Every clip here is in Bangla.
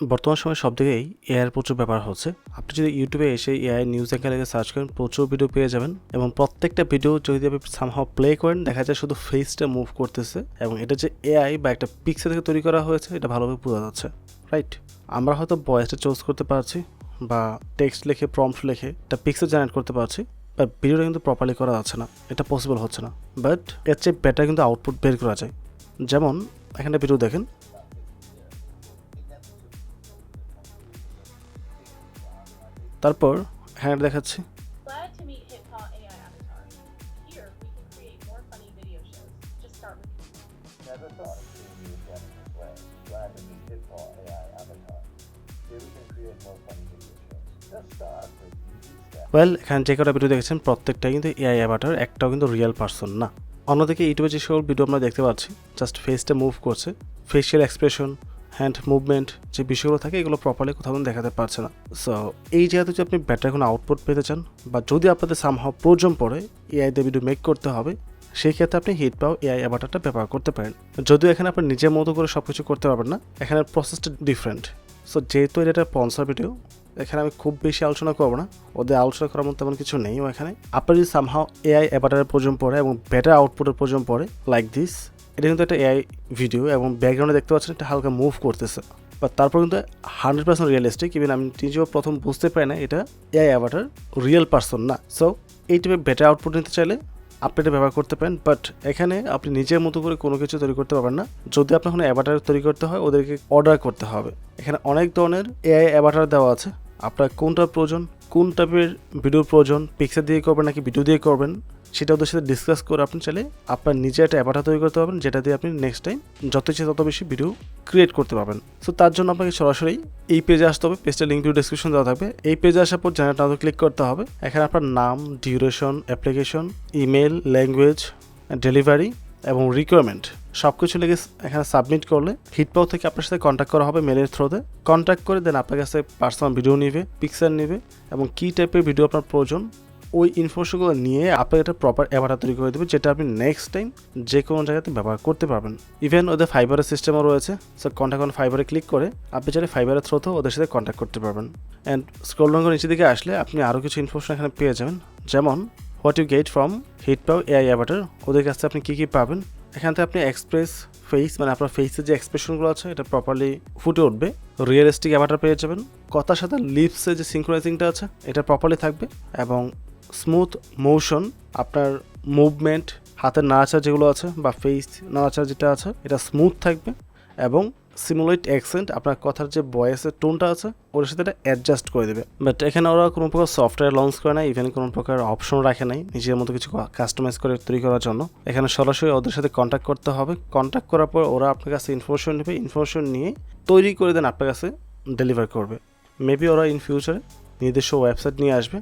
বর্তমান সময়ে সব দিকেই এআইয়ের প্রচুর ব্যাপার হচ্ছে। আপনি যদি ইউটিউবে এসে এআই নিউজ অ্যাঙ্কেল লিখে সার্চ করেন, প্রচুর ভিডিও পেয়ে যাবেন এবং প্রত্যেকটা ভিডিও যদি আপনি সামহাও প্লে করেন, দেখা যায় শুধু ফেসটা মুভ করতেছে এবং এটা যে এআই বা একটা পিক্সেল থেকে তৈরি করা হয়েছে, এটা ভালোভাবে বোঝা যাচ্ছে। রাইট আমরা হয়তো ভয়েসটা চুজ করতে পারছি বা টেক্সট লিখে প্রম্পট লিখে একটা পিক্সেল জেনারেট করতে পারছি বাট ভিডিওটা কিন্তু প্রপারলি করা যাচ্ছে না। এটা পসিবল হচ্ছে না। বাট এর চেয়ে বেটার কিন্তু আউটপুট বের করা যায়। যেমন, এখানে ভিডিও দেখেন। তারপর হ্যাঁ দেখাচ্ছি। ওয়েল এখানে যে কটা ভিডিও দেখেছেন প্রত্যেকটা কিন্তু এআই অ্যাভাটার একটাও কিন্তু রিয়েল পার্সন না। অন্যদিকে ইউটিউবে যে সকল ভিডিও আমরা দেখতে পাচ্ছি জাস্ট ফেসটা মুভ করছে ফেসিয়াল এক্সপ্রেশন হ্যান্ড মুভমেন্ট যে বিষয়গুলো থাকে, এগুলো প্রপারলি কোথাও দেখাতে পারছে না। সো এই জায়গাতে যদি আপনি বেটার কোনো আউটপুট পেতে চান, বা যদি আপনাদের সামহাও প্রয়োজন পড়ে এআই দিয়ে ভিডিও মেক করতে হবে, সেই ক্ষেত্রে আপনি হিট পাও এআই অ্যাভাটারটা ব্যবহার করতে পারেন। যদিও এখানে আপনি নিজের মতো করে সব কিছু করতে পারবেন না, এখানে প্রসেসটা ডিফারেন্ট সো যেহেতু এটা একটা স্পন্সর ভিডিও এখানে আমি খুব বেশি আলোচনা করব না। ওদের আলোচনা করার মতো তেমন কিছু নেই এখানে। আপনার যদি সামহাও এআই অ্যাভাটারের প্রয়োজন পড়ে এবং বেটার আউটপুটের প্রয়োজন পড়ে লাইক দিস এটা কিন্তু একটা এআই ভিডিও এবং ব্যাকগ্রাউন্ডে দেখতে পাচ্ছেন এটা হালকা মুভ করতেছে। বা তারপর কিন্তু হান্ড্রেড পার্সেন্ট রিয়েলিস্টিক ইভেন আমি নিজেও প্রথম বুঝতে পারি না এটা এআই অ্যাভাটার রিয়েল পার্সন না। সো এই টাইপের বেটার আউটপুট নিতে চাইলে আপনি এটা ব্যবহার করতে পারেন বাট এখানে আপনি নিজের মতো করে কোনো কিছু তৈরি করতে পারবেন না। যদি আপনার কোনো অ্যাভাটার তৈরি করতে হয়, ওদেরকে অর্ডার করতে হবে। এখানে অনেক ধরনের এআই অ্যাভাটার দেওয়া আছে। আপনার কোনটা প্রয়োজন, কোন টাইপের ভিডিওর প্রয়োজন পিকচার দিয়ে করবেন নাকি ভিডিও দিয়ে করবেন সেটা ওদের সাথে ডিসকাস করে আপনি চাইলে আপনার নিজে একটা অ্যাভাটার তৈরি করতে পারবেন, যেটা দিয়ে আপনি নেক্সট টাইম যত ইচ্ছে তত বেশি ভিডিও ক্রিয়েট করতে পারবেন। সো তার জন্য আপনাকে সরাসরি এই পেজে আসতে হবে পেজটা লিঙ্ক ডিসক্রিপশন দেওয়া থাকবে। এই পেজে আসার পর জেনারেট নাও ক্লিক করতে হবে। এখানে আপনার নাম duration application email language delivery এবং রিকোয়ারমেন্ট সব কিছু লেগে এখানে সাবমিট করলে হিটপাও থেকে আপনার সাথে কন্ট্যাক্ট করা হবে মেলের থ্রুতে কন্ট্যাক্ট করে দেন আপনার কাছে পার্সোনাল ভিডিও নেবে পিকচার নেবে এবং কী টাইপের ভিডিও আপনার প্রয়োজন ওই ইনফরমেশনগুলো নিয়ে আপনাকে একটা প্রপার অ্যাভাটার তৈরি করে দেবে, যেটা আপনি নেক্সট টাইম যে কোনো জায়গাতে ব্যবহার করতে পারবেন। ইভেন ওদের ফাইবারের সিস্টেমও রয়েছে সো কন্ট্যাক্ট অন ফাইবারে ক্লিক করে আপনি চাইলে ফাইবারের থ্রুতেও ওদের সাথে কন্ট্যাক্ট করতে পারবেন। অ্যান্ড স্ক্রল করে নিচের দিকে আসলে আপনি আরও কিছু ইনফরমেশন এখানে পেয়ে যাবেন, যেমন what you get from HitPaw AI avatar ওদের কাছে আপনি কী কী পাবেন। এখান থেকে আপনি এক্সপ্রেস ফেস মানে আপনার ফেসের যে এক্সপ্রেশনগুলো আছে, এটা প্রপারলি ফুটে উঠবে। রিয়েলিস্টিক অ্যাভাটার পেয়ে যাবেন। কথার সাথে লিপসের যে সিঙ্ক্রোনাইজিংটা আছে, এটা প্রপারলি থাকবে। এবং স্মুথ মোশন আপনার মুভমেন্ট হাতের নাড়াচাড়া যেগুলো আছে বা ফেস নাড়াচাড়া যেটা আছে, এটা স্মুথ থাকবে এবং সিমুলেট অ্যাকসেন্ট আপনার কথার যে ভয়েসের টোনটা আছে ওর সাথে এটা অ্যাডজাস্ট করে দেবে। বাট এখানে ওরা কোনো প্রকার সফটওয়্যার লঞ্চ করে নাই ইভেন কোনো প্রকার অপশন রাখে নাই, নিজের মতো কিছু কাস্টমাইজ করে তৈরি করার জন্য। এখানে সরাসরি ওদের সাথে কন্ট্যাক্ট করতে হবে। কন্ট্যাক্ট করার পর ওরা আপনার কাছে ইনফরমেশন নেবে ইনফরমেশন নিয়ে তৈরি করে দেন আপনার কাছে ডেলিভার করবে। মেবি ওরা ইন ফিউচারে নিজস্ব ওয়েবসাইট নিয়ে আসবে।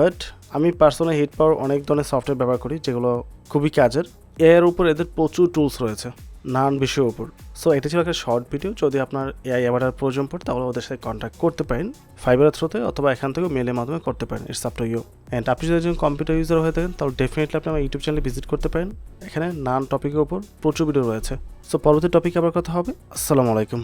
বাট আমি পার্সোনালি হিট পাওয়ার অনেক ধরনের সফটওয়্যার ব্যবহার করি, যেগুলো খুবই কাজের। এর উপর এদের প্রচুর টুলস রয়েছে নানান বিষয়ের উপর। সো এটা ছিল একটা শর্ট ভিডিও যদি আপনার এআই অ্যাভাটার প্রয়োজন পড়ে, তাহলে ওদের সাথে কন্ট্যাক্ট করতে পারেন ফাইবারের থ্রুতে অথবা এখান থেকেও মেলের মাধ্যমে করতে পারেন it's up to you and আপনি যদি একজন কম্পিউটার ইউজার হয়ে থাকেন, তাহলে ডেফিনেটলি আপনি আমার ইউটিউব চ্যানেলে ভিজিট করতে পারেন। এখানে নানান টপিকের উপর প্রচুর ভিডিও রয়েছে। সো পরবর্তী টপিক আবার কথা হবে। আসসালামু আলাইকুম।